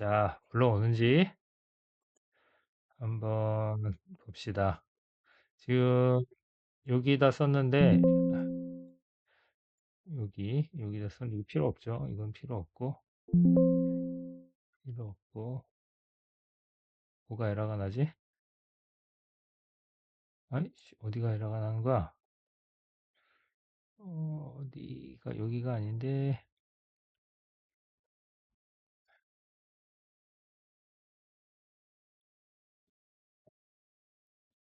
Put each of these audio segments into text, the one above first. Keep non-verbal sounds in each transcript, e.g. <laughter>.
자, 불러오는지 한번 봅시다. 지금 여기다 썼는데 여기 여기다 썼는데 필요 없죠. 이건 필요 없고 필요 없고 뭐가 에러가 나지? 아니 어디가 에러가 나는 거야? 어, 어디가 여기가 아닌데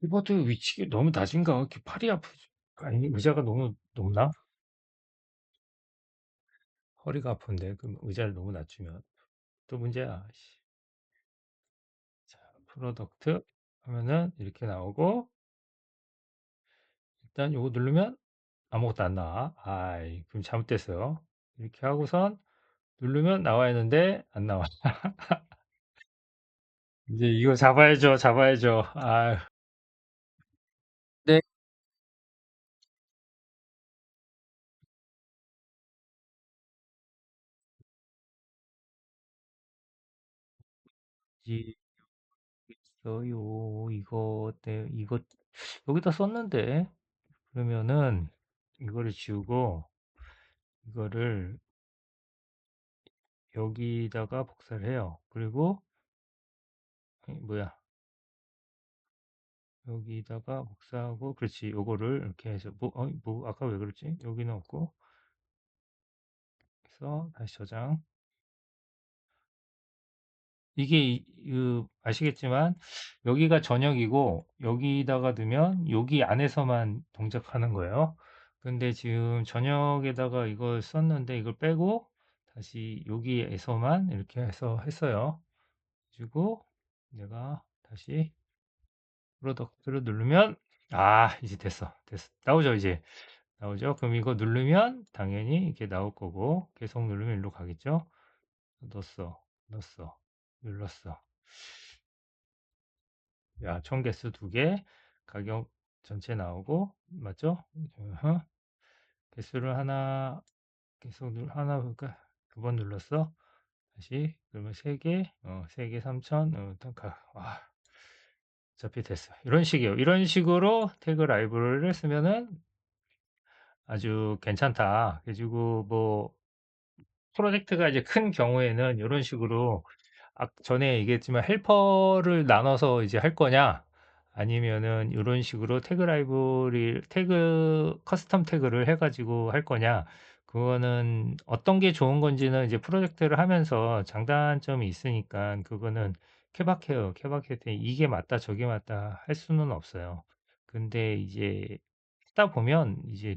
키보드 위치가 너무 낮은가? 이렇게 팔이 아프지? 아니 의자가 너무 높나? 허리가 아픈데 그 의자를 너무 낮추면 또 문제야. 씨. 자, 프로덕트 하면은 이렇게 나오고 일단 요거 누르면 아무것도 안 나와. 아이, 그럼 잘못됐어요. 이렇게 하고선 누르면 나와야 하는데 안 나와. <laughs> 이제 이거 잡아야죠, 잡아야죠. 아유. 이 있어요. 이거 때 이거 여기다 썼는데 그러면은 이거를 지우고 이거를 여기다가 복사를 해요. 그리고 뭐야 여기다가 복사하고 그렇지 요거를 이렇게 해서 뭐, 어, 뭐 아까 왜 그랬지? 여기는 없고 그래서 다시 저장 이게 이- 그 아시겠지만 여기가 저녁이고 여기다가 넣으면 여기 안에서만 동작하는 거예요. 근데 지금 저녁에다가 이걸 썼는데 이걸 빼고 다시 여기에서만 이렇게 해서 했어요. 그리고 내가 다시 프로덕트를 누르면 아 이제 됐어. 됐어. 나오죠 이제. 나오죠? 그럼 이거 누르면 당연히 이렇게 나올 거고 계속 누르면 일로 가겠죠? 넣었어. 넣었어 눌렀어 야, 총 개수 두 개, 가격 전체 나오고, 맞죠? 어허. 개수를 하나, 계속 눌, 하나 볼까? 두 번 눌렀어. 다시, 그러면 세 개, 어, 세개 3천, 어, 딱 가, 와. 어차피 됐어. 이런 식이에요. 이런 식으로 태그 라이브러리를 쓰면은 아주 괜찮다. 그래가지고 뭐, 프로젝트가 이제 큰 경우에는 이런 식으로 아, 전에 얘기했지만 헬퍼를 나눠서 이제 할 거냐? 아니면은 이런 식으로 태그 라이브리 태그 커스텀 태그를 해가지고 할 거냐? 그거는 어떤 게 좋은 건지는 이제 프로젝트를 하면서 장단점이 있으니까 그거는 케바케어 케바케어 때 이게 맞다 저게 맞다 할 수는 없어요. 근데 이제 하다 보면 이제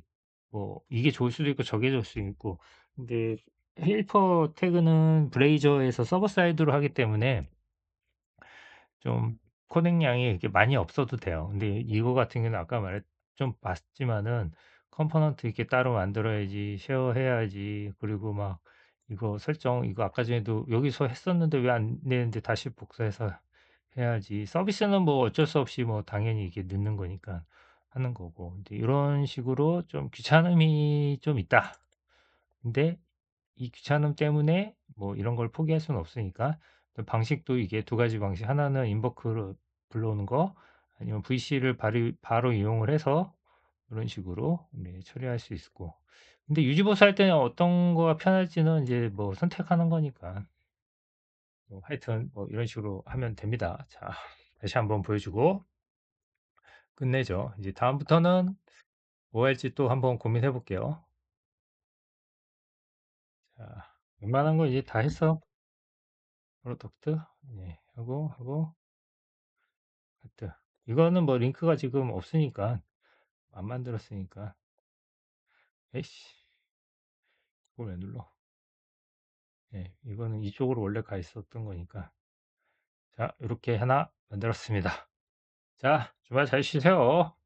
뭐 이게 좋을 수도 있고 저게 좋을 수도 있고. 근데 헬퍼 태그는 브레이저에서 서버 사이드로 하기 때문에 좀 코딩량이 이렇게 많이 없어도 돼요. 근데 이거 같은 경우는 아까 말했 좀 봤지만은 컴포넌트 이렇게 따로 만들어야지 쉐어해야지 그리고 막 이거 설정 이거 아까 전에도 여기서 했었는데 왜 안 되는데 다시 복사해서 해야지 서비스는 뭐 어쩔 수 없이 뭐 당연히 이게 넣는 거니까 하는 거고 근데 이런 식으로 좀 귀찮음이 좀 있다. 근데 이 귀찮음 때문에 뭐 이런 걸 포기할 수는 없으니까 방식도 이게 두 가지 방식. 하나는 인버크로 불러오는 거 아니면 VC를 바로, 바로 이용을 해서 이런 식으로 네, 처리할 수 있고. 근데 유지보수 할 때는 어떤 거가 편할지는 이제 뭐 선택하는 거니까. 뭐 하여튼 뭐 이런 식으로 하면 됩니다. 자 다시 한번 보여주고 끝내죠. 이제 다음부터는 뭐 할지 또 한번 고민해 볼게요 웬만한 거 이제 다 했어. 프로덕트? 예, 하고 하고. 하트 이거는 뭐 링크가 지금 없으니까 안 만들었으니까. 에이씨 이걸 왜 눌러? 예, 이거는 이쪽으로 원래 가 있었던 거니까. 자 이렇게 하나 만들었습니다. 자 주말 잘 쉬세요